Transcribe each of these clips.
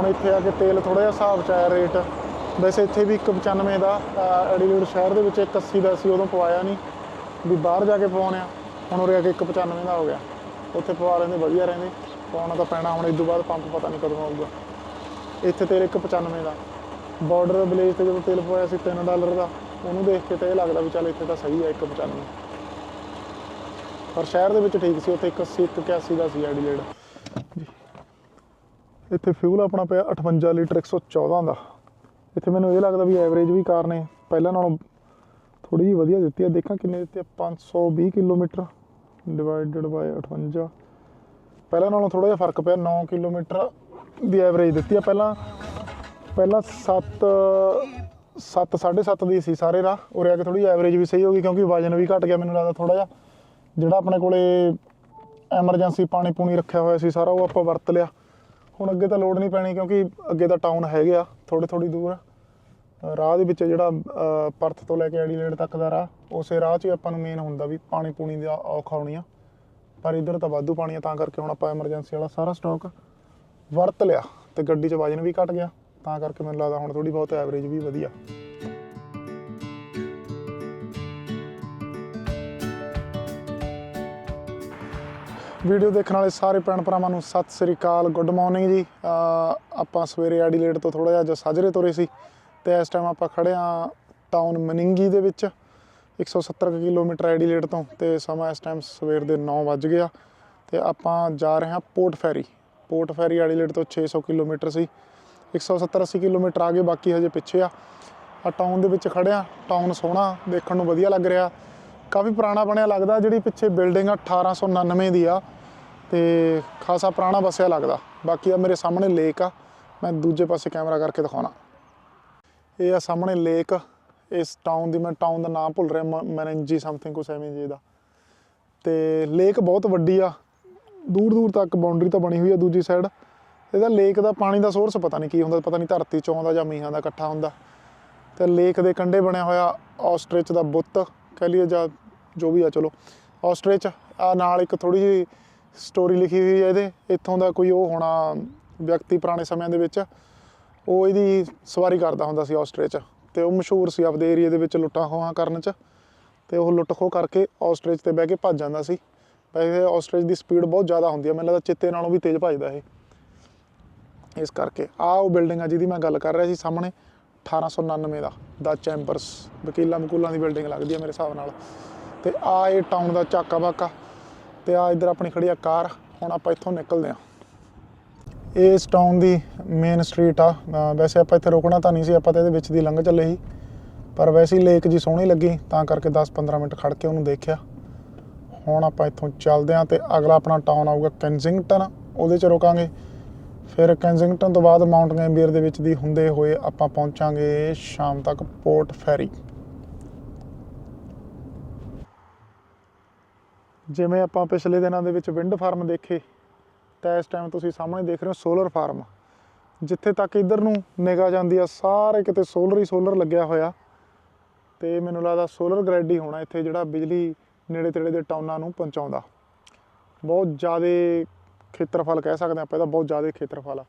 ਹੁਣ ਇੱਥੇ ਆ ਕੇ ਤੇਲ ਥੋੜਾ ਜਿਹਾ ਹਿਸਾਬ ਚ ਆਇਆ ਰੇਟ ਵੈਸੇ ਇੱਥੇ ਵੀ 195 ਦਾ ਅਹ, ਐਡੀਲੇਡ ਸ਼ਹਿਰ ਦੇ ਵਿੱਚ 180 ਦਾ ਸੀ ਉਦੋਂ ਪਵਾਇਆ ਨਹੀਂ ਵੀ ਬਾਹਰ ਜਾ ਕੇ ਪਵਾਉਣੇ ਆ। ਹੁਣ ਉਰੇ ਆ ਕੇ 195 ਦਾ ਹੋ ਗਿਆ। ਉੱਥੇ ਪਵਾ ਲੈਂਦੇ ਵਧੀਆ ਰਹਿੰਦੇ। ਪਵਾਉਣਾ ਤਾਂ ਪੈਣਾ ਹੁਣ ਇਸ ਤੋਂ ਬਾਅਦ ਪੰਪ ਪਤਾ ਨਹੀਂ ਕਦੋਂ ਆਊਗਾ। ਇੱਥੇ ਤੇਲ 195 ਦਾ। ਬਾਰਡਰ ਵਿਲੇਜ ਤੇ ਜਦੋਂ ਤੇਲ ਪਵਾਇਆ ਸੀ 3 ਡਾਲਰ ਦਾ ਉਹਨੂੰ ਦੇਖ ਕੇ ਤਾਂ ਇਹ ਲੱਗਦਾ ਵੀ ਚੱਲ ਇੱਥੇ ਤਾਂ ਸਹੀ ਹੈ 195 ਪਰ ਸ਼ਹਿਰ ਦੇ ਵਿੱਚ ਠੀਕ ਸੀ ਉੱਥੇ 180 181 ਦਾ ਸੀ ਐਡੀਲੇਡ ਇੱਥੇ ਫਿਊਲ ਆਪਣਾ ਪਿਆ 58 ਲੀਟਰ 114 ਦਾ। ਇੱਥੇ ਮੈਨੂੰ ਇਹ ਲੱਗਦਾ ਵੀ ਐਵਰੇਜ ਵੀ ਕਾਰ ਨੇ। ਪਹਿਲਾਂ ਨਾਲੋਂ ਥੋੜੀ ਜਿਹੀ ਵਧੀਆ ਦਿੱਤੀ ਹੈ ਦੇਖਾਂ ਕਿੰਨੇ ਦਿੱਤੇ ਆ 520 ਕਿਲੋਮੀਟਰ ਡਿਵਾਈਡਡ ਬਾਈ 58 ਪਹਿਲਾਂ ਨਾਲੋਂ ਥੋੜਾ ਜਿਹਾ ਫ਼ਰਕ ਪਿਆ 9 ਕਿਲੋਮੀਟਰ ਦੀ ਐਵਰੇਜ ਦਿੱਤੀ ਆ। ਪਹਿਲਾਂ ਪਹਿਲਾਂ 7 7 7.5 ਦੀ ਸੀ ਸਾਰੇ ਰਾਹ। ਉਰੇ ਆ ਕੇ ਥੋੜੀ ਐਵਰੇਜ ਵੀ ਸਹੀ ਹੋ ਗਈ ਕਿਉਂਕਿ ਵਜਨ ਵੀ ਘਟ ਗਿਆ। ਮੈਨੂੰ ਲੱਗਦਾ ਥੋੜਾ ਜਿਹਾ ਜਿਹੜਾ ਆਪਣੇ ਕੋਲੇ ਐਮਰਜੈਂਸੀ ਪਾਣੀ ਪੂਣੀ ਰੱਖਿਆ ਹੋਇਆ ਸੀ ਸਾਰਾ, ਉਹ ਆਪਾਂ ਵਰਤ ਲਿਆ। ਹੁਣ ਅੱਗੇ ਤਾਂ ਲੋਡ ਨਹੀਂ ਪੈਣੀ ਕਿਉਂਕਿ ਅੱਗੇ ਤਾਂ ਟਾਊਨ ਹੈਗੇ ਆ ਥੋੜੇ ਥੋੜੀ ਦੂਰ ਅ, ਰਾਹ ਦੇ ਵਿੱਚ ਜਿਹੜਾ ਪਰਥ ਤੋਂ ਲੈ ਕੇ ਐਡੀਲੇਡ ਤੱਕ ਦਾ ਰਾਹ ਉਸੇ ਰਾਹ 'ਚ ਹੀ ਆਪਾਂ ਨੂੰ ਮੇਨ ਹੁੰਦਾ ਵੀ ਪਾਣੀ ਪੂਣੀ ਦਾ ਔਖਾ ਹੋਣੀ ਆ ਪਰ ਇੱਧਰ ਤਾਂ ਵਾਧੂ ਪਾਣੀ ਆ ਤਾਂ ਕਰਕੇ ਹੁਣ ਆਪਾਂ ਐਮਰਜੈਂਸੀ ਵਾਲਾ ਸਾਰਾ ਸਟਾਕ ਵਰਤ ਲਿਆ ਤੇ ਗੱਡੀ 'ਚ ਵਜਨ ਵੀ ਘਟ ਗਿਆ। ਤਾਂ ਕਰਕੇ ਮੈਨੂੰ ਲੱਗਦਾ ਹੁਣ ਥੋੜੀ ਬਹੁਤ ਐਵਰੇਜ ਵੀ ਵਧੀਆ। ਵੀਡੀਓ ਦੇਖਣ ਵਾਲੇ ਸਾਰੇ ਭੈਣ ਭਰਾਵਾਂ ਨੂੰ ਸਤਿ ਸ੍ਰੀ ਅਕਾਲ ਗੁੱਡ ਮਾਰਨਿੰਗ ਜੀ। ਆਪਾਂ ਸਵੇਰੇ ਐਡੀਲੇਟ ਤੋਂ ਥੋੜਾ ਜਿਹਾ ਸਾਜਰੇ ਤੁਰੇ ਸੀ ਤੇ ਇਸ ਟਾਈਮ ਆਪਾਂ ਖੜੇ ਆ ਟਾਊਨ ਮਨਿੰਗੀ ਦੇ ਵਿੱਚ 170 ਕੁ ਕਿਲੋਮੀਟਰ ਐਡੀਲੇਟ ਤੋਂ ਤੇ ਸਮਾਂ ਇਸ ਟਾਈਮ ਸਵੇਰ ਦੇ 9 ਵੱਜ ਗਿਆ ਤੇ ਆਪਾਂ ਜਾ ਰਹੇ ਹਾਂ Port Fairy Port Fairy Adelaide ਤੋਂ 600 ਕਿਲੋਮੀਟਰ ਸੀ 170 80 ਕਿਲੋਮੀਟਰ ਆ ਗਏ, ਬਾਕੀ ਹਜੇ ਪਿੱਛੇ ਆ। ਆ ਟਾਊਨ ਦੇ ਵਿੱਚ ਖੜਿਆ ਟਾਊਨ ਸੋਹਣਾ ਦੇਖਣ ਨੂੰ ਵਧੀਆ ਲੱਗ ਰਿਹਾ। ਕਾਫੀ ਪੁਰਾਣਾ ਬਣਿਆ ਲੱਗਦਾ, ਜਿਹੜੀ ਪਿੱਛੇ ਬਿਲਡਿੰਗ ਆ 1899 ਦੀ ਆ। ਤੇ ਖਾਸਾ ਪੁਰਾਣਾ ਵਸਿਆ ਲੱਗਦਾ। ਬਾਕੀ ਆ ਮੇਰੇ ਸਾਹਮਣੇ ਲੇਕ ਆ। ਮੈਂ ਦੂਜੇ ਪਾਸੇ ਕੈਮਰਾ ਕਰਕੇ ਦਿਖਾਉਣਾ। ਇਹ ਆ ਸਾਹਮਣੇ ਲੇਕ ਇਸ ਟਾਊਨ ਦੀ ਮੈਂ ਟਾਊਨ ਦਾ ਨਾਮ ਭੁੱਲ ਰਿਹਾ ਮੈਨੇਂਜੀ ਸਮਥਿੰਗ ਕੁਛ ਐਵੇਂ ਜੀ ਦਾ। ਤੇ ਲੇਕ ਬਹੁਤ ਵੱਡੀ ਆ। ਦੂਰ ਦੂਰ ਤੱਕ ਬਾਉਂਡਰੀ ਤਾਂ ਬਣੀ ਹੋਈ ਆ ਦੂਜੀ ਸਾਈਡ ਇਹਦਾ ਲੇਕ ਦਾ ਪਾਣੀ ਦਾ ਸੋਰਸ ਪਤਾ ਨਹੀਂ ਕੀ ਹੁੰਦਾ, ਪਤਾ ਨਹੀਂ ਧਰਤੀ ਚੋਂ ਆਉਂਦਾ ਜਾਂ ਮੀਂਹਾਂ ਦਾ ਇਕੱਠਾ ਹੁੰਦਾ। ਤੇ ਲੇਕ ਦੇ ਕੰਢੇ ਬਣਿਆ ਹੋਇਆ ਆਸਟ੍ਰਿਚ ਦਾ ਬੁੱਤ। ਕਹਿ ਲਈਏ ਜਾਂ ਜੋ ਵੀ ਆ, ਚਲੋ। ਆਸਟ੍ਰਿਚ ਆ ਨਾਲ ਇੱਕ ਥੋੜੀ ਜਿਹੀ ਸਟੋਰੀ ਲਿਖੀ ਹੋਈ ਹੈ ਇਹਦੇ। ਇੱਥੋਂ ਦਾ ਕੋਈ ਉਹ ਹੋਣਾ ਵਿਅਕਤੀ ਪੁਰਾਣੇ ਸਮਿਆਂ ਦੇ ਵਿੱਚ, ਉਹ ਇਹਦੀ ਸਵਾਰੀ ਕਰਦਾ ਹੁੰਦਾ ਸੀ ਆਸਟ੍ਰਿਚ ਤੇ ਉਹ ਮਸ਼ਹੂਰ ਸੀ ਆਪਦੇ ਏਰੀਆ ਦੇ ਵਿੱਚ ਲੁੱਟਾਂ ਖੋਹਾਂ ਕਰਨ ਚ। ਤੇ ਉਹ ਲੁੱਟ ਖੋਹ ਕਰਕੇ ਆਸਟ੍ਰਿਚ ਤੇ ਬਹਿ ਕੇ ਭੱਜ ਜਾਂਦਾ ਸੀ। ਵੈਸੇ ਆਸਟ੍ਰਿਚ ਦੀ ਸਪੀਡ ਬਹੁਤ ਜ਼ਿਆਦਾ ਹੁੰਦੀ ਹੈ ਮੈਨੂੰ ਲੱਗਦਾ ਚਿੱਤੇ ਨਾਲੋਂ ਵੀ ਤੇਜ਼ ਭੱਜਦਾ ਇਹ। ਇਸ ਕਰਕੇ ਆ ਉਹ ਬਿਲਡਿੰਗ ਆ ਜਿਹਦੀ ਮੈਂ ਗੱਲ ਕਰ ਰਿਹਾ ਸੀ ਸਾਹਮਣੇ। 1899 ਦਾ ਦਾ ਚੈਂਬਰਸ, ਵਕੀਲਾਂ ਵਕੂਲਾਂ ਦੀ ਬਿਲਡਿੰਗ ਲੱਗਦੀ ਹੈ ਮੇਰੇ ਹਿਸਾਬ ਨਾਲ। ਤੇ ਆ ਇਹ ਟਾਊਨ ਦਾ ਚਾਕਾ ਬਾਕਾ, ਤੇ ਆ ਇੱਧਰ ਆਪਣੀ ਖੜੀ ਆ ਕਾਰ, ਹੁਣ ਆਪਾਂ ਇੱਥੋਂ ਨਿਕਲਦੇ ਆ ਇਹ ਇਸ ਟਾਊਨ ਦੀ ਮੇਨ ਸਟਰੀਟ ਆ ਵੈਸੇ ਆਪਾਂ ਇੱਥੇ ਰੁਕਣਾ ਤਾਂ ਨਹੀਂ ਸੀ, ਆਪਾਂ ਤਾਂ ਇਹਦੇ ਵਿੱਚ ਦੀ ਲੰਘ ਚੱਲੇ ਸੀ। ਪਰ ਵੈਸੇ ਹੀ ਲੇਕ ਜੀ ਸੋਹਣੀ ਲੱਗੀ, ਤਾਂ ਕਰਕੇ 10-15 ਮਿੰਟ ਖੜ ਕੇ ਉਹਨੂੰ ਦੇਖਿਆ। ਹੁਣ ਆਪਾਂ ਇੱਥੋਂ ਚੱਲਦੇ ਆ ਤੇ ਅਗਲਾ ਆਪਣਾ ਟਾਊਨ ਆਊਗਾ ਕੈਨਜ਼ਿੰਗਟਨ ਉਹਦੇ ਚ ਰੁਕਾਂਗੇ। ਫਿਰ ਕੈਂਜ਼ਿੰਗਟਨ ਤੋਂ ਬਾਅਦ ਮਾਊਂਟ ਗੈਂਬੀਅਰ ਦੇ ਵਿੱਚ ਦੀ ਹੁੰਦੇ ਹੋਏ ਆਪਾਂ ਪਹੁੰਚਾਂਗੇ ਸ਼ਾਮ ਤੱਕ ਪੋਰਟ ਫੈਰੀ। ਜਿਵੇਂ ਆਪਾਂ ਪਿਛਲੇ ਦਿਨਾਂ ਦੇ ਵਿੱਚ ਵਿੰਡ ਫਾਰਮ ਦੇਖੇ, ਤਾਂ ਇਸ ਟਾਈਮ ਤੁਸੀਂ ਸਾਹਮਣੇ ਦੇਖ ਰਹੇ ਹੋ ਸੋਲਰ ਫਾਰਮ। ਜਿੱਥੇ ਤੱਕ ਇਧਰ ਨੂੰ ਨਿਗਾਹ ਜਾਂਦੀ ਆ, ਸਾਰੇ ਕਿਤੇ ਸੋਲਰ ਹੀ ਸੋਲਰ ਲੱਗਿਆ ਹੋਇਆ। ਤੇ ਮੈਨੂੰ ਲੱਗਦਾ ਸੋਲਰ ਗ੍ਰਿਡ ਹੀ ਹੋਣਾ ਇੱਥੇ ਜਿਹੜਾ ਬਿਜਲੀ ਨੇੜੇ ਤੇੜੇ ਦੇ ਟਾਊਨਾਂ ਨੂੰ ਪਹੁੰਚਾਉਂਦਾ। ਬਹੁਤ ਜ਼ਿਆਦਾ ਖੇਤਰਫਲ ਕਹਿ ਸਕਦੇ ਆਪਾਂ, ਇਹਦਾ ਬਹੁਤ ਜ਼ਿਆਦਾ ਖੇਤਰਫਲ ਆ।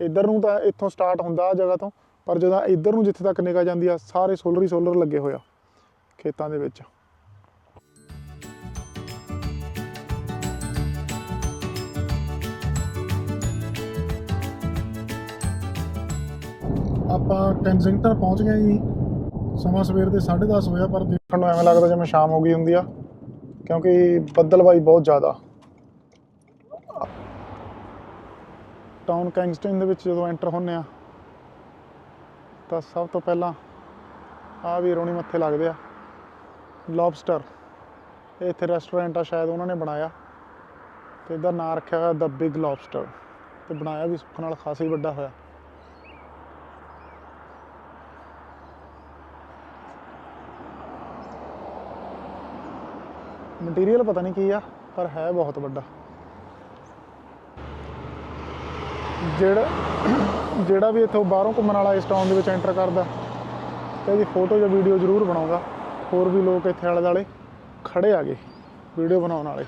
ਇੱਧਰ ਨੂੰ ਤਾਂ ਇੱਥੋਂ ਸਟਾਰਟ ਹੁੰਦਾ ਆ ਜਗ੍ਹਾ ਤੋਂ, ਪਰ ਜਦੋਂ ਇੱਧਰ ਨੂੰ ਜਿੱਥੇ ਤੱਕ ਨਿਗਾਹ ਜਾਂਦੀ ਆ, ਸਾਰੇ ਸੋਲਰ ਹੀ ਸੋਲਰ ਲੱਗੇ ਹੋਇਆ ਖੇਤਾਂ ਦੇ ਵਿੱਚ। ਆਪਾਂ ਕੈਂਜ਼ਿੰਗਟਨ ਪਹੁੰਚ ਗਏ ਜੀ। ਸਮਾਂ ਸਵੇਰ ਦੇ 10:30 ਹੋਇਆ, ਪਰ ਦੇਖਣ ਨੂੰ ਐਵੇਂ ਲੱਗਦਾ ਜਿਵੇਂ ਸ਼ਾਮ ਹੋ ਗਈ ਹੁੰਦੀ ਆ, ਕਿਉਂਕਿ ਬੱਦਲਬਾਈ ਬਹੁਤ ਜ਼ਿਆਦਾ। ਟਾਊਨ ਕੈਂਗਸਟਨ ਦੇ ਵਿੱਚ ਜਦੋਂ ਐਂਟਰ ਹੁੰਨੇ ਆ ਤਾਂ ਸਭ ਤੋਂ ਪਹਿਲਾਂ ਆ ਵੀ ਰੋਣੀ ਮੱਥੇ ਲੱਗਦੇ ਆ ਲੌਬਸਟਰ ਇਹ ਇੱਥੇ ਰੈਸਟੋਰੈਂਟ ਆ, ਸ਼ਾਇਦ ਉਹਨਾਂ ਨੇ ਬਣਾਇਆ। ਤੇ ਇਹਦਾ ਨਾਂ ਰੱਖਿਆ ਹੋਇਆ ਦ ਬਿਗ ਲੌਬਸਟਰ ਤੇ ਬਣਾਇਆ ਵੀ ਸੁੱਖ ਨਾਲ ਖਾਸਾ ਹੀ ਵੱਡਾ ਹੋਇਆ। ਮਟੀਰੀਅਲ ਪਤਾ ਨਹੀਂ ਕੀ ਆ, ਪਰ ਹੈ ਬਹੁਤ ਵੱਡਾ। ਜਿਹੜਾ ਜਿਹੜਾ ਵੀ ਇੱਥੋਂ ਬਾਹਰੋਂ ਘੁੰਮਣ ਵਾਲਾ ਇਸ ਟਾਊਨ ਦੇ ਵਿੱਚ ਐਂਟਰ ਕਰਦਾ, ਤੇ ਇਹਦੀ ਫੋਟੋ ਜਾਂ ਵੀਡੀਓ ਜ਼ਰੂਰ ਬਣਾਉਂਗਾ ਹੋਰ ਵੀ ਲੋਕ ਇੱਥੇ ਆਲੇ ਦੁਆਲੇ ਖੜੇ ਗਏ ਵੀਡੀਓ ਬਣਾਉਣ ਵਾਲੇ।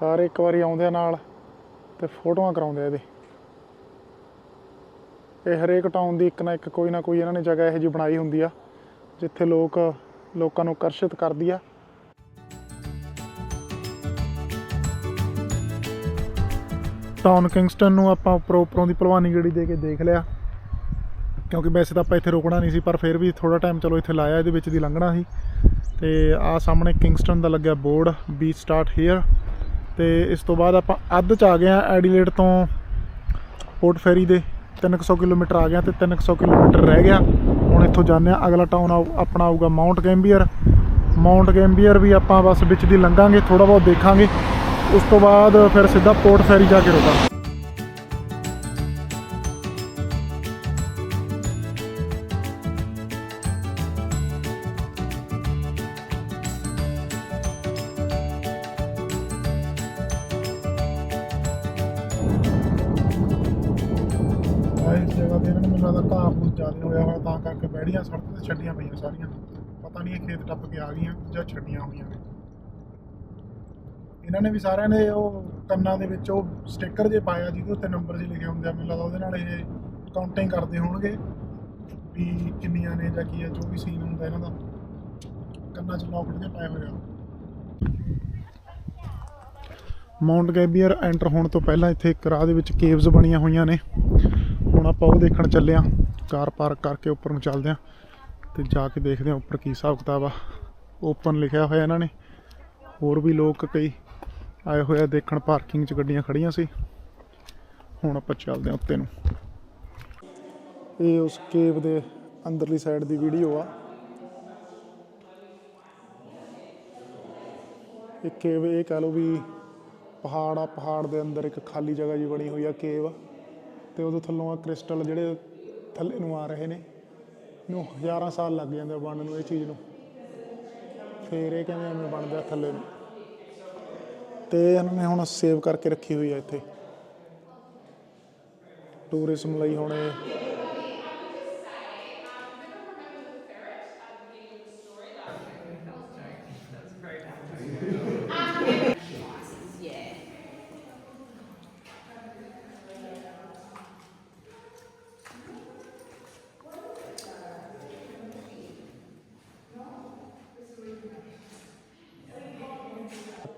ਸਾਰੇ ਇੱਕ ਵਾਰੀ ਆਉਂਦੇ ਆ ਨਾਲ ਤੇ ਫੋਟੋਆਂ ਕਰਾਉਂਦੇ ਆ ਇਹਦੇ। ਇਹ ਹਰੇਕ ਟਾਊਨ ਦੀ ਇੱਕ ਨਾ ਇੱਕ, ਕੋਈ ਨਾ ਕੋਈ ਇਹਨਾਂ ਨੇ ਜਗ੍ਹਾ ਇਹੋ ਜਿਹੀ ਬਣਾਈ ਹੁੰਦੀ ਆ, ਜਿੱਥੇ ਲੋਕ ਲੋਕਾਂ ਨੂੰ ਆਕਰਸ਼ਿਤ ਕਰਦੀ ਆ। ਟਾਊਨ ਕਿੰਗਸਟਨ ਨੂੰ ਆਪਾਂ ਉੱਪਰੋਂ ਉੱਪਰੋਂ ਦੀ ਭਲਵਾਨੀ ਗੇੜੀ ਦੇ ਕੇ ਦੇਖ ਲਿਆ। ਕਿਉਂਕਿ ਵੈਸੇ ਤਾਂ ਆਪਾਂ ਇੱਥੇ ਰੁਕਣਾ ਨਹੀਂ ਸੀ, ਪਰ ਫਿਰ ਵੀ ਥੋੜਾ ਟਾਈਮ ਚਲੋ ਇੱਥੇ ਲਾਇਆ, ਇਹਦੇ ਵਿੱਚ ਦੀ ਲੰਘਣਾ ਸੀ। ਤੇ ਆ ਸਾਹਮਣੇ ਕਿੰਗਸਟਨ ਦਾ ਲੱਗਿਆ ਬੋਰਡ ਬੀਚ ਸਟਾਰਟ ਹੇਅਰ ਤੇ ਇਸ ਤੋਂ ਬਾਅਦ ਆਪਾਂ ਅੱਧ ਚ ਆ ਗਏ ਆ ਐਡੀਲੇਡ ਤੋਂ ਪੋਰਟ ਫੈਰੀ ਦੇ। 300 ਕਿਲੋਮੀਟਰ ਆ ਗਿਆ ਤੇ 300 ਕਿਲੋਮੀਟਰ ਰਹਿ ਗਿਆ। ਹੁਣ ਇੱਥੋਂ ਜਾਂਦੇ ਆ ਅਗਲਾ ਟਾਊਨ ਆਪਣਾ ਆਊਗਾ ਮਾਉਂਟ ਗੈਂਬੀਅਰ ਮਾਉਂਟ ਗੈਂਬੀਅਰ ਵੀ ਆਪਾਂ ਬਸ ਵਿੱਚ ਦੀ ਲੰਘਾਂਗੇ ਥੋੜਾ ਬਹੁਤ ਦੇਖਾਂਗੇ। ਉਸ ਤੋਂ ਬਾਅਦ ਫਿਰ ਸਿੱਧਾ ਪੋਰਟ ਫੈਰੀ ਜਾ ਕੇ ਰੁਕਾਂਗੇ ਇਸ ਜਗ੍ਹਾ ਤੇ ਇਹਨਾਂ ਨੇ ਮੈਨੂੰ ਲੱਗਦਾ ਘਾਹ ਫੂਸ ਜ਼ਿਆਦਾ ਹੋਇਆ ਹੋਇਆ, ਤਾਂ ਕਰਕੇ ਬੈੜੀਆਂ ਸੜਕ ਤੇ ਛੱਡੀਆਂ ਪਈਆਂ ਸਾਰੀਆਂ। ਪਤਾ ਨਹੀਂ ਇਹ ਖੇਤ ਟੱਪ ਕੇ ਆ ਗਈਆਂ ਜਾਂ ਛੱਡੀਆਂ ਹੋਈਆਂ ਨੇ। ਇਹਨਾਂ ਨੇ ਵੀ ਸਾਰਿਆਂ ਨੇ ਉਹ ਕੰਨਾਂ ਦੇ ਵਿੱਚ ਉਹ ਸਟicker ਜੇ ਪਾਇਆ ਜਿਹਦੇ ਉੱਤੇ ਨੰਬਰ ਜੇ ਲਿਖੇ ਹੁੰਦੇ ਆ, ਮੈਨੂੰ ਲੱਗਦਾ ਉਹਦੇ ਨਾਲ ਇਹ ਕਾਊਂਟਿੰਗ ਕਰਦੇ ਹੋਣਗੇ ਵੀ ਕਿੰਨੀਆਂ ਨੇ ਜਾਂ ਕੀ ਹੈ ਜੋ ਵੀ ਸੀਨ ਹੁੰਦਾ ਇਹਨਾਂ ਦਾ। ਕੰਨਾਂ 'ਚ ਲੌਕਟ ਜੇ ਪਾਏ ਹੋਏ ਮਾਉਂਟ ਗੈਬੀਅਰ ਐਂਟਰ ਹੋਣ ਤੋਂ ਪਹਿਲਾਂ ਇੱਥੇ ਇੱਕ ਰਾਹ ਦੇ ਵਿੱਚ ਕੇਵਸ ਬਣੀਆਂ ਹੋਈਆਂ ਨੇ। ਹੁਣ ਆਪਾਂ ਉਹ ਦੇਖਣ ਚੱਲੇ ਆਂ ਕਾਰ ਪਾਰਕ ਕਰਕੇ ਉੱਪਰ ਨੂੰ ਚੱਲਦੇ ਆਂ ਤੇ ਜਾ ਕੇ ਦੇਖਦੇ ਆਂ ਉੱਪਰ ਕੀ ਹਿਸਾਬ ਕਿਤਾਬ ਆ। ਓਪਨ ਲਿਖਿਆ ਹੋਇਆ ਇਹਨਾਂ ਨੇ। ਹੋਰ ਵੀ ਲੋਕ ਕਈ ਆਏ ਹੋਇਆ ਦੇਖਣ ਪਾਰਕਿੰਗ 'ਚ ਗੱਡੀਆਂ ਖੜੀਆਂ ਸੀ। ਹੁਣ ਆਪਾਂ ਚੱਲਦੇ ਹਾਂ ਉੱਤੇ ਨੂੰ। ਇਹ ਉਸ ਕੇਵ ਦੇ ਅੰਦਰਲੀ ਸਾਈਡ ਦੀ ਵੀਡੀਓ ਆ। ਇਹ ਕੇਵ ਇਹ ਕਹ ਲਓ ਵੀ ਪਹਾੜ ਆ, ਪਹਾੜ ਦੇ ਅੰਦਰ ਇੱਕ ਖਾਲੀ ਜਗ੍ਹਾ ਜੀ ਬਣੀ ਹੋਈ ਆ ਕੇਵ ਤੇ ਉਹਦੇ ਥੱਲੋਂ ਆ ਕ੍ਰਿਸਟਲ ਜਿਹੜੇ ਥੱਲੇ ਨੂੰ ਆ ਰਹੇ ਨੇ। ਇਹਨੂੰ ਹਜ਼ਾਰਾਂ ਸਾਲ ਲੱਗ ਜਾਂਦੇ ਆ ਬਣਨ ਨੂੰ ਇਹ ਚੀਜ਼ ਨੂੰ। ਫੇਰ ਇਹ ਕਹਿੰਦੇ ਐਵੇਂ ਬਣਦਾ ਥੱਲੇ ਨੂੰ। ਤੇ ਇਹਨਾਂ ਨੇ ਹੁਣ ਸੇਵ ਕਰਕੇ ਰੱਖੀ ਹੋਈ ਆ ਇੱਥੇ। ਟੂਰਿਜ਼ਮ ਲਈ ਹੁਣ ਇਹ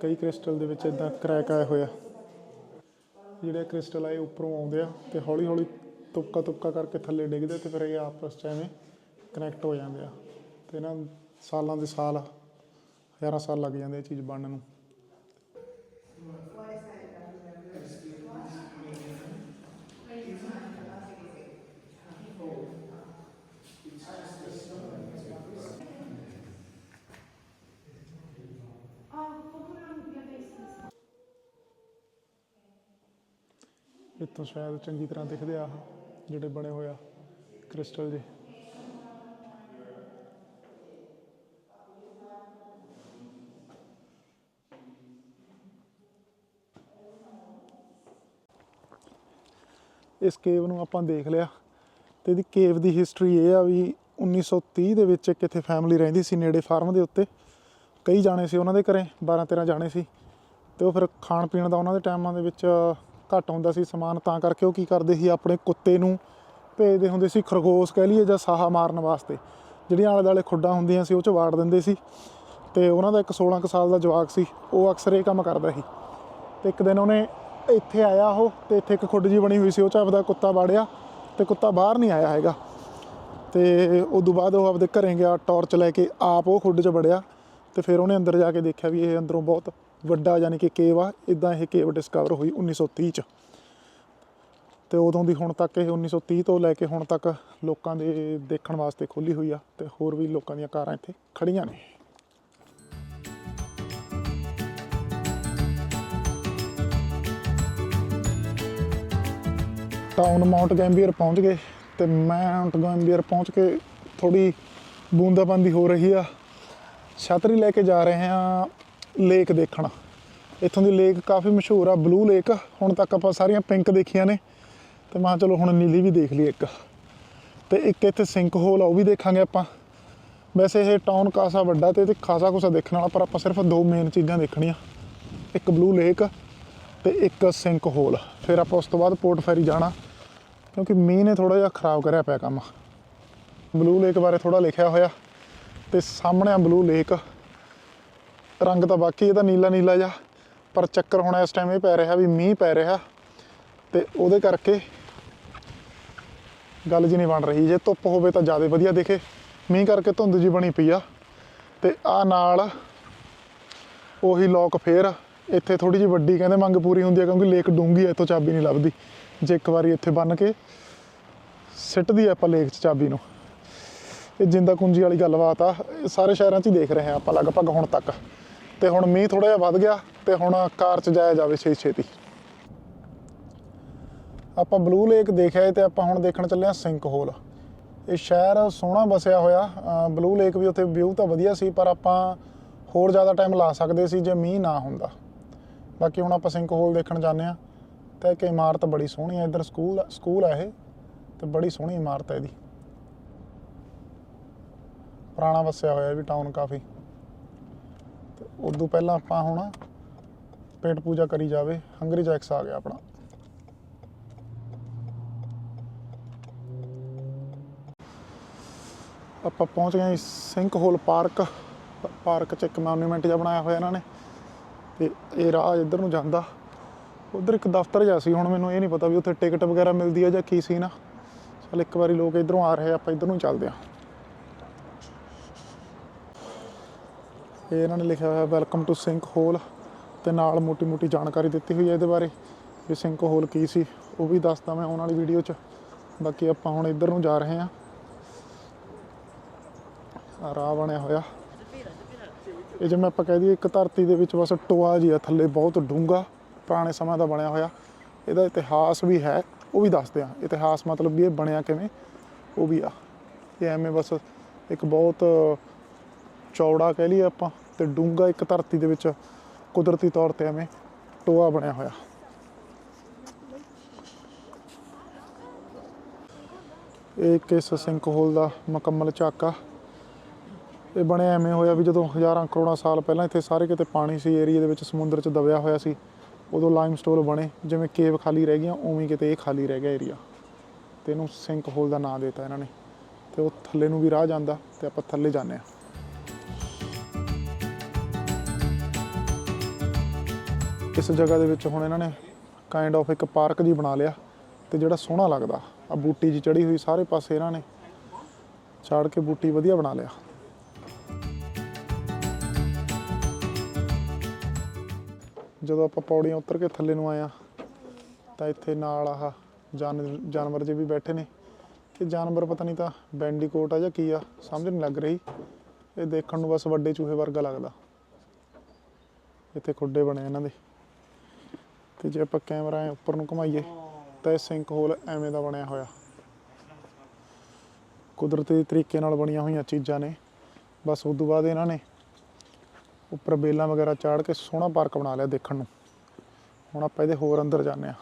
ਕਈ ਕ੍ਰਿਸਟਲ ਦੇ ਵਿੱਚ ਇਦਾਂ ਕ੍ਰੈਕ ਆਏ ਹੋਇਆ। ਜਿਹੜੇ ਕ੍ਰਿਸਟਲ ਆਏ ਉੱਪਰੋਂ ਆਉਂਦੇ ਆ ਤੇ ਹੌਲੀ ਹੌਲੀ ਤੁਪਕਾ ਤੁਪਕਾ ਕਰਕੇ ਥੱਲੇ ਡਿੱਗਦੇ ਤੇ ਫਿਰ ਇਹ ਆਪਸ ਚ ਐਵੇਂ ਕਨੈਕਟ ਹੋ ਜਾਂਦੇ ਆ। ਤੇ ਇਹਨਾਂ ਸਾਲਾਂ ਦੇ ਸਾਲ, ਹਜ਼ਾਰਾਂ ਸਾਲ ਲੱਗ ਜਾਂਦੇ ਇਹ ਚੀਜ਼ ਬਣਨ ਨੂੰ। ਇੱਥੋਂ ਸ਼ਾਇਦ ਚੰਗੀ ਤਰ੍ਹਾਂ ਦਿਖਦੇ ਆ ਜਿਹੜੇ ਬਣੇ ਹੋਇਆ ਕ੍ਰਿਸਟਲ ਦੇ ਇਸ ਕੇਵ ਨੂੰ ਆਪਾਂ ਦੇਖ ਲਿਆ ਤੇ ਇਹਦੀ ਕੇਵ ਦੀ ਹਿਸਟਰੀ ਇਹ ਆ ਵੀ 1930 ਦੇ ਵਿੱਚ ਇੱਕ ਇੱਥੇ ਫੈਮਿਲੀ ਰਹਿੰਦੀ ਸੀ ਨੇੜੇ ਫਾਰਮ ਦੇ ਉੱਤੇ। ਕਈ ਜਾਣੇ ਸੀ ਉਹਨਾਂ ਦੇ ਘਰੇ 12 13 ਜਾਣੇ ਸੀ ਤੇ ਉਹ ਫਿਰ ਖਾਣ ਪੀਣ ਦਾ ਉਹਨਾਂ ਦੇ ਟਾਈਮਾਂ ਦੇ ਵਿੱਚ ਘੱਟ ਹੁੰਦਾ ਸੀ ਸਮਾਨ, ਤਾਂ ਕਰਕੇ ਉਹ ਕੀ ਕਰਦੇ ਸੀ, ਆਪਣੇ ਕੁੱਤੇ ਨੂੰ ਭੇਜਦੇ ਹੁੰਦੇ ਸੀ ਖਰਗੋਸ਼ ਕਹਿ ਲਈਏ ਜਾਂ ਸਾਹਾ ਮਾਰਨ ਵਾਸਤੇ। ਜਿਹੜੀਆਂ ਆਲੇ ਦੁਆਲੇ ਖੁੱਡਾਂ ਹੁੰਦੀਆਂ ਸੀ, ਉਹ ਚ ਵਾੜ ਦਿੰਦੇ ਸੀ। ਤੇ ਉਹਨਾਂ ਦਾ ਇੱਕ 16 ਕੁ ਸਾਲ ਦਾ ਜਵਾਕ ਸੀ, ਉਹ ਅਕਸਰ ਇਹ ਕੰਮ ਕਰਦਾ ਸੀ। ਤੇ ਇੱਕ ਦਿਨ ਉਹਨੇ ਇੱਥੇ ਆਇਆ ਉਹ, ਤੇ ਇੱਥੇ ਇੱਕ ਖੁੱਡ ਜੀ ਬਣੀ ਹੋਈ ਸੀ, ਉਹ ਚ ਆਪਦਾ ਕੁੱਤਾ ਵਾੜਿਆ ਤੇ ਕੁੱਤਾ ਬਾਹਰ ਨਹੀਂ ਆਇਆ ਹੈਗਾ। ਤੇ ਉਦੋਂ ਬਾਅਦ ਉਹ ਆਪਦੇ ਘਰੇ ਗਿਆ, ਟਾਰਚ ਲੈ ਕੇ ਆਪ ਉਹ ਖੁੱਡ 'ਚ ਵੜਿਆ ਤੇ ਫਿਰ ਉਹਨੇ ਅੰਦਰ ਜਾ ਕੇ ਦੇਖਿਆ ਵੀ ਇਹ ਅੰਦਰੋਂ ਬਹੁਤ ਵੱਡਾ ਯਾਨੀ ਕਿ ਕੇਵ ਆ ਇਦਾਂ ਇਹ ਕੇਵ ਡਿਸਕਵਰ ਹੋਈ 1930 ਚ। ਤੇ ਉਦੋਂ ਦੀ ਹੁਣ ਤੱਕ ਇਹ 1930 ਤੋਂ ਲੈ ਕੇ ਹੁਣ ਤੱਕ ਲੋਕਾਂ ਦੇ ਦੇਖਣ ਵਾਸਤੇ ਖੁੱਲੀ ਹੋਈ ਆ ਤੇ ਹੋਰ ਵੀ ਲੋਕਾਂ ਦੀਆਂ ਕਾਰਾਂ ਇੱਥੇ ਖੜੀਆਂ ਨੇ। ਟਾਊਨ ਮਾਊਂਟ ਗੈਂਬੀਅਰ ਪਹੁੰਚ ਗਏ ਤੇ ਮਾਊਂਟ ਗੈਂਬੀਅਰ ਪਹੁੰਚ ਕੇ ਥੋੜੀ ਬੂੰਦਾਬਾਂਦੀ ਹੋ ਰਹੀ ਆ। ਛਤਰੀ ਲੈ ਕੇ ਜਾ ਰਹੇ ਆ ਲੇਕ ਦੇਖਣ। ਇੱਥੋਂ ਦੀ ਲੇਕ ਕਾਫੀ ਮਸ਼ਹੂਰ ਆ, ਬਲੂ ਲੇਕ। ਹੁਣ ਤੱਕ ਆਪਾਂ ਸਾਰੀਆਂ ਪਿੰਕ ਦੇਖੀਆਂ ਨੇ। ਤੇ ਮੈਂ ਕਿਹਾ ਚਲੋ ਹੁਣ ਨੀਲੀ ਵੀ ਦੇਖ ਲਈ ਇੱਕ। ਤੇ ਇੱਕ ਇੱਥੇ ਸਿੰਕ ਹੋਲ ਆ, ਉਹ ਵੀ ਦੇਖਾਂਗੇ ਆਪਾਂ। ਵੈਸੇ ਇਹ ਟਾਊਨ ਕਾਸਾ ਵੱਡਾ ਤੇ ਇਹ 'ਤੇ ਖਾਸਾ ਕੁਛ ਦੇਖਣ ਵਾਲਾ, ਪਰ ਆਪਾਂ ਸਿਰਫ ਦੋ ਮੇਨ ਚੀਜ਼ਾਂ ਦੇਖਣੀਆਂ। ਇੱਕ ਬਲੂ ਲੇਕ ਤੇ ਇੱਕ ਸਿੰਕ ਹੋਲ ਫਿਰ ਆਪਾਂ ਉਸ ਤੋਂ ਬਾਅਦ ਪੋਰਟ ਫੈਰੀ ਜਾਣਾ, ਕਿਉਂਕਿ ਮੀਂਹ ਨੇ ਥੋੜਾ ਜਿਹਾ ਖਰਾਬ ਕਰਿਆ ਪਿਆ ਕੰਮ। ਬਲੂ ਲੇਕ ਬਾਰੇ ਥੋੜਾ ਲਿਖਿਆ ਹੋਇਆ। ਤੇ ਸਾਹਮਣੇ ਆ ਬਲੂ ਲੇਕ ਰੰਗ ਤਾਂ ਬਾਕੀ ਇਹਦਾ ਨੀਲਾ ਨੀਲਾ ਜਿਹਾ, ਪਰ ਚੱਕਰ ਹੁਣ ਇਸ ਟਾਈਮ ਇਹ ਪੈ ਰਿਹਾ ਵੀ ਮੀਂਹ ਪੈ ਰਿਹਾ ਤੇ ਉਹਦੇ ਕਰਕੇ ਗੱਲ ਜੀ ਨਹੀਂ ਬਣ ਰਹੀ। ਜੇ ਧੁੱਪ ਹੋਵੇ ਤਾਂ ਜ਼ਿਆਦਾ ਵਧੀਆ ਦਿਖੇ। ਮੀਂਹ ਕਰਕੇ ਧੁੰਦ ਜੀ ਬਣੀ ਪਈ ਆ। ਤੇ ਆ ਨਾਲ ਉਹੀ ਲੋਕ ਫੇਰ, ਇੱਥੇ ਥੋੜੀ ਜਿਹੀ ਵੱਡੀ ਕਹਿੰਦੇ ਮੰਗ ਪੂਰੀ ਹੁੰਦੀ ਹੈ ਕਿਉਂਕਿ ਲੇਕ ਡੂੰਗੀ ਹੈ ਇੱਥੋਂ ਚਾਬੀ ਨਹੀਂ ਲੱਭਦੀ। ਜੇ ਇੱਕ ਵਾਰੀ ਇੱਥੇ ਬੰਨ ਕੇ ਸਿੱਟਦੀ ਆਪਾਂ ਲੇਕ 'ਚ ਚਾਬੀ ਨੂੰ। ਇਹ ਜਿੰਦਾ ਕੁੰਜੀ ਵਾਲੀ ਗੱਲਬਾਤ ਆ, ਇਹ ਸਾਰੇ ਸ਼ਹਿਰਾਂ 'ਚ ਹੀ ਦੇਖ ਰਹੇ ਹਾਂ ਆਪਾਂ ਲਗਭਗ ਹੁਣ ਤੱਕ। ਤੇ ਹੁਣ ਮੀਂਹ ਥੋੜਾ ਜਿਹਾ ਵੱਧ ਗਿਆ ਤੇ ਹੁਣ ਕਾਰ 'ਚ ਜਾਇਆ ਜਾਵੇ ਛੇ ਛੇਤੀ। ਆਪਾਂ ਬਲੂ ਲੇਕ ਦੇਖਿਆ ਏ ਤੇ ਆਪਾਂ ਹੁਣ ਦੇਖਣ ਚੱਲੇ ਹਾਂ ਸਿੰਕ ਹੋਲ ਇਹ ਸ਼ਹਿਰ ਸੋਹਣਾ ਵਸਿਆ ਹੋਇਆ ਬਲੂ ਲੇਕ ਵੀ ਉੱਥੇ ਵਿਊ ਤਾਂ ਵਧੀਆ ਸੀ, ਪਰ ਆਪਾਂ ਹੋਰ ਜ਼ਿਆਦਾ ਟਾਈਮ ਲਾ ਸਕਦੇ ਸੀ ਜੇ ਮੀਂਹ ਨਾ ਹੁੰਦਾ। ਬਾਕੀ ਹੁਣ ਆਪਾਂ ਸਿੰਕ ਹੋਲ ਦੇਖਣ ਜਾਂਦੇ ਆ ਤਾਂ ਇੱਕ ਇਮਾਰਤ ਬੜੀ ਸੋਹਣੀ ਹੈ ਇੱਧਰ ਸਕੂਲ ਸਕੂਲ ਹੈ ਇਹ, ਤੇ ਬੜੀ ਸੋਹਣੀ ਇਮਾਰਤ ਹੈ ਇਹਦੀ। ਪੁਰਾਣਾ ਵਸਿਆ ਹੋਇਆ ਇਹ ਵੀ ਟਾਊਨ ਕਾਫੀ। ਉਦੋਂ ਪਹਿਲਾਂ ਆਪਾਂ ਹੁਣ ਪੇਟ ਪੂਜਾ ਕਰੀ ਜਾਵੇ, ਹੰਗਰੀ ਜੈਕਸ ਆ ਗਿਆ ਆਪਣਾ। ਆਪਾਂ ਪਹੁੰਚ ਗਏ ਸਿੰਕ ਹੋਲ ਪਾਰਕ। ਪਾਰਕ ਚ ਇੱਕ ਮੋਨੂਮੈਂਟ ਜਿਹਾ ਬਣਾਇਆ ਹੋਇਆ ਇਹਨਾਂ ਨੇ, ਤੇ ਇਹ ਰਾਹ ਇੱਧਰ ਨੂੰ ਜਾਂਦਾ। ਉਧਰ ਇੱਕ ਦਫ਼ਤਰ ਜਿਹਾ ਸੀ, ਹੁਣ ਮੈਨੂੰ ਇਹ ਨਹੀਂ ਪਤਾ ਵੀ ਉੱਥੇ ਟਿਕਟ ਵਗੈਰਾ ਮਿਲਦੀ ਹੈ ਜਾਂ ਕੀ ਸੀ ਨਾ ਚਲ ਇੱਕ ਵਾਰੀ ਲੋਕ ਇਧਰੋਂ ਆ ਰਹੇ ਆਪਾਂ ਇਧਰ ਨੂੰ ਚੱਲਦੇ ਆ ਇਹ ਇਹਨਾਂ ਨੇ ਲਿਖਿਆ ਹੋਇਆ ਵੈਲਕਮ ਟੂ ਸਿੰਕ ਹੋਲ ਤੇ ਨਾਲ ਮੋਟੀ-ਮੋਟੀ ਜਾਣਕਾਰੀ ਦਿੱਤੀ ਹੋਈ ਹੈ ਇਹਦੇ ਬਾਰੇ ਵੀ ਸਿੰਕ ਹੋਲ ਕੀ ਸੀ, ਉਹ ਵੀ ਦੱਸਦਾ ਮੈਂ ਆਉਣ ਵਾਲੀ ਵੀਡੀਓ 'ਚ। ਬਾਕੀ ਆਪਾਂ ਹੁਣ ਇੱਧਰ ਨੂੰ ਜਾ ਰਹੇ ਹਾਂ। ਰਾਹ ਬਣਿਆ ਹੋਇਆ। ਇਹ ਜਿਵੇਂ ਆਪਾਂ ਕਹਿ ਦਈਏ, ਇੱਕ ਧਰਤੀ ਦੇ ਵਿੱਚ ਬਸ ਟੋਆ ਜੀ ਆ ਥੱਲੇ ਬਹੁਤ ਡੂੰਘਾ, ਪੁਰਾਣੇ ਸਮੇਂ ਦਾ ਬਣਿਆ ਹੋਇਆ। ਇਹਦਾ ਇਤਿਹਾਸ ਵੀ ਹੈ, ਉਹ ਵੀ ਦੱਸਦੇ ਆ ਇਤਿਹਾਸ ਮਤਲਬ ਵੀ ਇਹ ਬਣਿਆ ਕਿਵੇਂ, ਉਹ ਵੀ ਆ। ਇਹ ਐਵੇਂ ਬਸ ਇੱਕ ਬਹੁਤ ਚੌੜਾ ਕਹਿ ਲਈਏ ਆਪਾਂ, ਤੇ ਡੂੰਘਾ ਇੱਕ ਧਰਤੀ ਦੇ ਵਿੱਚ ਕੁਦਰਤੀ ਤੌਰ ਤੇ ਐਵੇਂ ਟੋਆ ਬਣਿਆ ਹੋਇਆ। ਇਹ ਕਿਸ ਸਿੰਕ ਹੋਲ ਦਾ ਮੁਕੰਮਲ ਝਾਕਾ? ਇਹ ਬਣਿਆ ਐਵੇਂ ਹੋਇਆ ਵੀ ਜਦੋਂ ਹਜ਼ਾਰਾਂ ਕਰੋੜਾਂ ਸਾਲ ਪਹਿਲਾਂ ਇੱਥੇ ਸਾਰੇ ਕਿਤੇ ਪਾਣੀ ਸੀ ਏਰੀਆ ਦੇ ਵਿੱਚ ਸਮੁੰਦਰ 'ਚ ਦਬਿਆ ਹੋਇਆ ਸੀ, ਉਦੋਂ ਲਾਈਮਸਟੋਨ ਬਣੇ, ਜਿਵੇਂ ਕੇਵ ਖਾਲੀ ਰਹਿ ਗਈਆਂ, ਉਵੇਂ ਕਿਤੇ ਇਹ ਖਾਲੀ ਰਹਿ ਗਿਆ ਏਰੀਆ ਤੇ ਇਹਨੂੰ ਸਿੰਕ ਹੋਲ ਦਾ ਨਾਮ ਦਿੱਤਾ ਇਹਨਾਂ ਨੇ। ਤੇ ਉਹ ਥੱਲੇ ਨੂੰ ਵੀ ਰਾਹ ਜਾਂਦਾ, ਤੇ ਆਪਾਂ ਥੱਲੇ ਜਾਂਦੇ ਆ ਇਸ ਜਗ੍ਹਾ ਦੇ ਵਿੱਚ ਹੁਣ ਇਹਨਾਂ ਨੇ ਕਾਈਂਡ ਆਫ ਇੱਕ ਪਾਰਕ ਜੀ ਬਣਾ ਲਿਆ ਤੇ ਜਿਹੜਾ ਸੋਹਣਾ ਲੱਗਦਾ ਆ ਬੂਟੀ ਜੀ ਚੜੀ ਹੋਈ ਸਾਰੇ ਪਾਸੇ ਇਹਨਾਂ ਨੇ ਚਾੜ ਕੇ ਬੂਟੀ ਵਧੀਆ ਬਣਾ ਲਿਆ। ਜਦੋਂ ਆਪਾਂ ਪੌੜੀਆਂ ਉਤਰ ਕੇ ਥੱਲੇ ਨੂੰ ਆਇਆ ਤਾਂ ਇੱਥੇ ਨਾਲ ਆਹ ਜਾਨ ਜਾਨਵਰ ਜੇ ਵੀ ਬੈਠੇ ਨੇ। ਇਹ ਜਾਨਵਰ ਪਤਾ ਨਹੀਂ ਤਾਂ ਬੈਂਡੀਕੋਟ ਆ ਜਾਂ ਕੀ ਆ, ਸਮਝ ਨਹੀਂ ਲੱਗ ਰਹੀ। ਇਹ ਦੇਖਣ ਨੂੰ ਬਸ ਵੱਡੇ ਚੂਹੇ ਵਰਗਾ ਲੱਗਦਾ। ਇੱਥੇ ਖੁੱਡੇ ਬਣੇ ਇਹਨਾਂ ਦੇ। ਤੇ ਜੇ ਆਪਾਂ ਕੈਮਰਾ ਐ ਉੱਪਰ ਨੂੰ ਘੁਮਾਈਏ ਤਾਂ ਇਹ ਸਿੰਕ ਹੋਲ ਐਵੇਂ ਦਾ ਬਣਿਆ ਹੋਇਆ। ਕੁਦਰਤੀ ਤਰੀਕੇ ਨਾਲ ਬਣੀਆਂ ਹੋਈਆਂ ਚੀਜ਼ਾਂ ਨੇ। ਬਸ ਉਸ ਤੋਂ ਬਾਅਦ ਇਹਨਾਂ ਨੇ ਉੱਪਰ ਬੇਲਾਂ ਵਗੈਰਾ ਚਾੜ ਕੇ ਸੋਹਣਾ ਪਾਰਕ ਬਣਾ ਲਿਆ ਦੇਖਣ ਨੂੰ। ਹੁਣ ਆਪਾਂ ਇਹਦੇ ਹੋਰ ਅੰਦਰ ਜਾਂਦੇ ਆ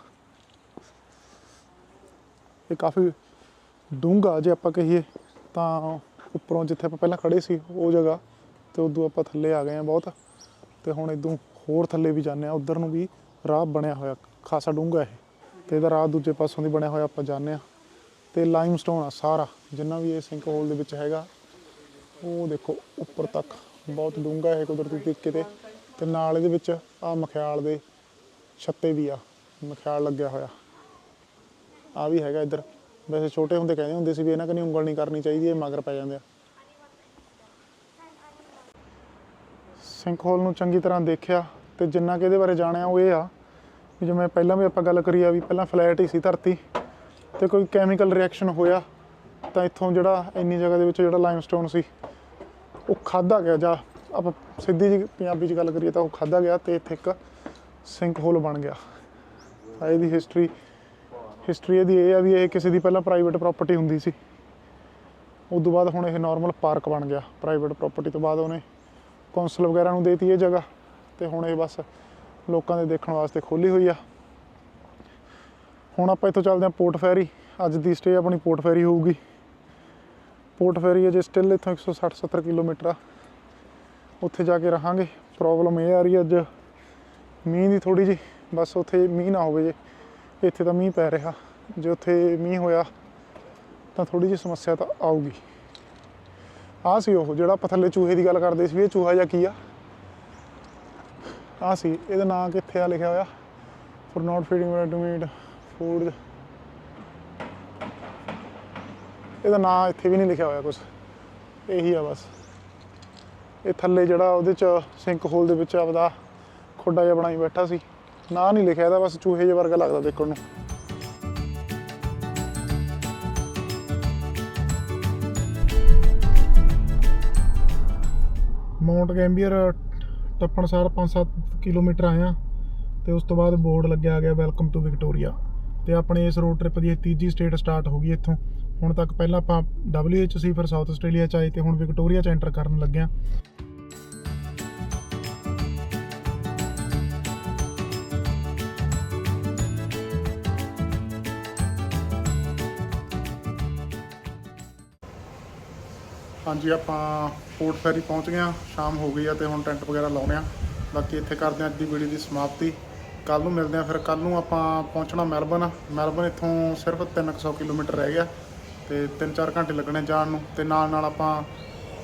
ਇਹ ਕਾਫੀ ਡੂੰਘਾ ਜੇ ਆਪਾਂ ਕਹੀਏ ਤਾਂ ਉੱਪਰੋਂ ਜਿੱਥੇ ਆਪਾਂ ਪਹਿਲਾਂ ਖੜੇ ਸੀ ਉਹ ਜਗ੍ਹਾ ਤੇ ਉਦੋਂ ਆਪਾਂ ਥੱਲੇ ਆ ਗਏ ਆ ਬਹੁਤ। ਤੇ ਹੁਣ ਇਦੋਂ ਹੋਰ ਥੱਲੇ ਵੀ ਜਾਂਦੇ ਆ ਉਧਰ ਨੂੰ ਵੀ ਰਾਹ ਬਣਿਆ ਹੋਇਆ, ਖਾਸਾ ਡੂੰਘਾ ਇਹ। ਤੇ ਇਹਦਾ ਰਾਹ ਦੂਜੇ ਪਾਸੋਂ ਦੀ ਬਣਿਆ ਹੋਇਆ ਆਪਾਂ ਜਾਂਦੇ ਆ ਤੇ ਲਾਈਮਸਟੋਨ ਆ ਸਾਰਾ, ਜਿੰਨਾ ਵੀ ਇਹ ਸਿੰਕ ਹੋਲ ਦੇ ਵਿੱਚ ਹੈਗਾ, ਉਹ ਦੇਖੋ ਉੱਪਰ ਤੱਕ। ਬਹੁਤ ਡੂੰਘਾ ਇਹ ਕੁਦਰਤੀ ਤਰੀਕੇ ਤੇ। ਤੇ ਨਾਲ ਇਹਦੇ ਵਿੱਚ ਆ ਮਖਿਆਲ ਦੇ ਛੱਤੇ ਵੀ ਆ, ਮਖਿਆਲ ਲੱਗਿਆ ਹੋਇਆ। ਆ ਵੀ ਹੈਗਾ ਇੱਧਰ। ਵੈਸੇ ਛੋਟੇ ਹੁੰਦੇ ਕਹਿੰਦੇ ਹੁੰਦੇ ਸੀ ਵੀ ਇਹਨਾਂ ਕਨੀ ਉਂਗਲ ਨਹੀਂ ਕਰਨੀ ਚਾਹੀਦੀ, ਇਹ ਮਗਰ ਪੈ ਜਾਂਦੇ ਆ। ਸਿੰਕ ਹੋਲ ਨੂੰ ਚੰਗੀ ਤਰ੍ਹਾਂ ਦੇਖਿਆ ਤੇ ਜਿੰਨਾ ਕਿ ਇਹਦੇ ਬਾਰੇ ਜਾਣਿਆ ਉਹ ਇਹ ਆ ਜਿਵੇਂ ਪਹਿਲਾਂ ਵੀ ਆਪਾਂ ਗੱਲ ਕਰੀ ਆ ਵੀ ਪਹਿਲਾਂ ਫਲੈਟ ਹੀ ਸੀ ਧਰਤੀ ਤੇ ਕੋਈ ਕੈਮੀਕਲ ਰਿਐਕਸ਼ਨ ਹੋਇਆ, ਤਾਂ ਇੱਥੋਂ ਜਿਹੜਾ ਇੰਨੀ ਜਗ੍ਹਾ ਦੇ ਵਿੱਚ ਜਿਹੜਾ ਲਾਈਮਸਟੋਨ ਸੀ, ਉਹ ਖਾਦਾ ਗਿਆ ਜਾਂ ਆਪਾਂ ਸਿੱਧੀ ਜੀ ਪੰਜਾਬੀ 'ਚ ਗੱਲ ਕਰੀਏ ਤਾਂ ਉਹ ਖਾਦਾ ਗਿਆ ਤੇ ਇੱਥੇ ਇੱਕ ਸਿੰਕ ਹੋਲ ਬਣ ਗਿਆ। ਆ ਇਹਦੀ ਹਿਸਟਰੀ ਹਿਸਟਰੀ ਇਹਦੀ ਇਹ ਆ ਵੀ ਇਹ ਕਿਸੇ ਦੀ ਪਹਿਲਾਂ ਪ੍ਰਾਈਵੇਟ ਪ੍ਰਾਪਰਟੀ ਹੁੰਦੀ ਸੀ। ਉਸ ਤੋਂ ਬਾਅਦ ਹੁਣ ਇਹ ਨਾਰਮਲ ਪਾਰਕ ਬਣ ਗਿਆ। ਪ੍ਰਾਈਵੇਟ ਪ੍ਰਾਪਰਟੀ ਤੋਂ ਬਾਅਦ ਉਹਨੇ ਕੌਂਸਲ ਵਗੈਰਾ ਨੂੰ ਦੇਤੀ ਇਹ ਜਗ੍ਹਾ ਤੇ ਹੁਣ ਇਹ ਬਸ ਲੋਕਾਂ ਦੇ ਦੇਖਣ ਵਾਸਤੇ ਖੋਲੀ ਹੋਈ ਆ। ਹੁਣ ਆਪਾਂ ਇੱਥੋਂ ਚੱਲਦੇ ਹਾਂ ਪੋਰਟ ਫੈਰੀ ਅੱਜ ਦੀ ਸਟੇ ਆਪਣੀ ਪੋਰਟ ਫੈਰੀ ਹੋਊਗੀ। ਪੋਰਟ ਫੈਰੀ ਅਜੇ ਸਟਿਲ ਇੱਥੋਂ 160 70 ਕਿਲੋਮੀਟਰ ਆ। ਉੱਥੇ ਜਾ ਕੇ ਰਹਾਂਗੇ। ਪ੍ਰੋਬਲਮ ਇਹ ਆ ਰਹੀ ਅੱਜ, ਮੀਂਹ ਦੀ ਥੋੜੀ ਜੀ ਬਸ ਉੱਥੇ ਮੀਂਹ ਨਾ ਹੋਵੇ ਜੇ। ਇੱਥੇ ਤਾਂ ਮੀਂਹ ਪੈ ਰਿਹਾ। ਜੇ ਉੱਥੇ ਮੀਂਹ ਹੋਇਆ, ਤਾਂ ਥੋੜੀ ਜਿਹੀ ਸਮੱਸਿਆ ਤਾਂ ਆਊਗੀ। ਆ ਸੀ ਉਹ, ਜਿਹੜਾ ਆਪਾਂ ਥੱਲੇ ਚੂਹੇ ਦੀ ਗੱਲ ਕਰਦੇ ਸੀ ਵੀ ਇਹ ਚੂਹਾ ਜਾਂ ਕੀ ਆ? ਆ ਸੀ, ਇਹਦਾ ਨਾਂ ਕਿੱਥੇ ਆ ਲਿਖਿਆ ਹੋਇਆ? For not feeding red meat food ਇਹਦਾ ਨਾਂ ਇੱਥੇ ਵੀ ਨਹੀਂ ਲਿਖਿਆ ਹੋਇਆ ਕੁਝ ਇਹੀ ਆ ਬਸ। ਇਹ ਥੱਲੇ ਜਿਹੜਾ ਉਹਦੇ ਚ ਸਿੰਕ ਹੋਲ ਦੇ ਵਿੱਚ ਆਪਦਾ ਖੁੱਡਾ ਜਿਹਾ ਬਣਾਈ ਬੈਠਾ ਸੀ। ਨਾਂ ਨਹੀਂ ਲਿਖਿਆ ਇਹਦਾ, ਬਸ ਚੂਹੇ ਜਿਹਾ ਵਰਗਾ ਲੱਗਦਾ ਦੇਖਣ ਨੂੰ। ਮਾਉਂਟ ਗੈਂਬੀਅਰ ਟੱਪਣ ਸਾਰ 5-7 ਕਿਲੋਮੀਟਰ ਆਇਆ ਤੇ ਉਸ ਤੋਂ ਬਾਅਦ ਬੋਰਡ ਲੱਗਿਆ ਗਿਆ ਵੈਲਕਮ ਟੂ ਵਿਕਟੋਰੀਆ। ਤੇ ਆਪਣੇ ਇਸ ਰੋਡ ਟ੍ਰਿਪ ਦੀ ਇਹ ਤੀਜੀ ਸਟੇਟ ਸਟਾਰਟ ਹੋ ਗਈ ਇੱਥੋਂ। ਹੁਣ ਤੱਕ ਪਹਿਲਾਂ ਆਪਾਂ WH ਸੀ ਫਿਰ ਸਾਊਥ ਆਸਟ੍ਰੇਲੀਆ ਚ ਆਏ ਤੇ ਹੁਣ ਵਿਕਟੋਰੀਆ ਚ ਐਂਟਰ ਕਰਨ ਲੱਗਿਆ ਹਾਂਜੀ, ਆਪਾਂ ਪੋਰਟ ਫੈਰੀ ਪਹੁੰਚ ਗਏ ਹਾਂ। ਸ਼ਾਮ ਹੋ ਗਈ ਆ ਤੇ ਹੁਣ ਟੈਂਟ ਵਗੈਰਾ ਲਾਉਣੇ ਆ। ਬਾਕੀ ਇੱਥੇ ਕਰਦੇ ਹਾਂ ਅੱਜ ਦੀ ਵੀਡੀਓ ਦੀ ਸਮਾਪਤੀ। ਕੱਲ ਨੂੰ ਮਿਲਦੇ ਆ ਫਿਰ। ਕੱਲ ਨੂੰ ਆਪਾਂ ਪਹੁੰਚਣਾ ਮੈਲਬਨ ਮੈਲਬਨ ਇੱਥੋਂ ਸਿਰਫ 300 ਕਿਲੋਮੀਟਰ ਰਹਿ ਗਿਆ ਤੇ 3-4 ਘੰਟੇ ਲੱਗਣੇ ਜਾਣ ਨੂੰ। ਤੇ ਨਾਲ ਨਾਲ ਆਪਾਂ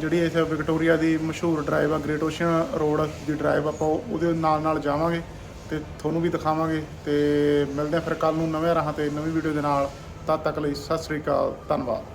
ਜਿਹੜੀ ਇੱਥੇ ਵਿਕਟੋਰੀਆ ਦੀ ਮਸ਼ਹੂਰ ਡਰਾਈਵ ਆ ਗ੍ਰੇਟ ਓਸ਼ੀਅਨ ਰੋਡ ਦੀ ਡਰਾਈਵ ਆਪਾਂ ਉਹ- ਉਹਦੇ ਨਾਲ ਨਾਲ ਜਾਵਾਂਗੇ ਤੇ ਤੁਹਾਨੂੰ ਵੀ ਦਿਖਾਵਾਂਗੇ। ਤੇ ਮਿਲਦੇ ਆ ਫਿਰ ਕੱਲ ਨੂੰ ਨਵੇਂ ਰਾਹਾਂ ਤੇ ਨਵੀਂ ਵੀਡੀਓ ਦੇ ਨਾਲ। ਤਦ ਤੱਕ ਲਈ ਸਤਿ ਸ੍ਰੀ ਅਕਾਲ। ਧੰਨਵਾਦ।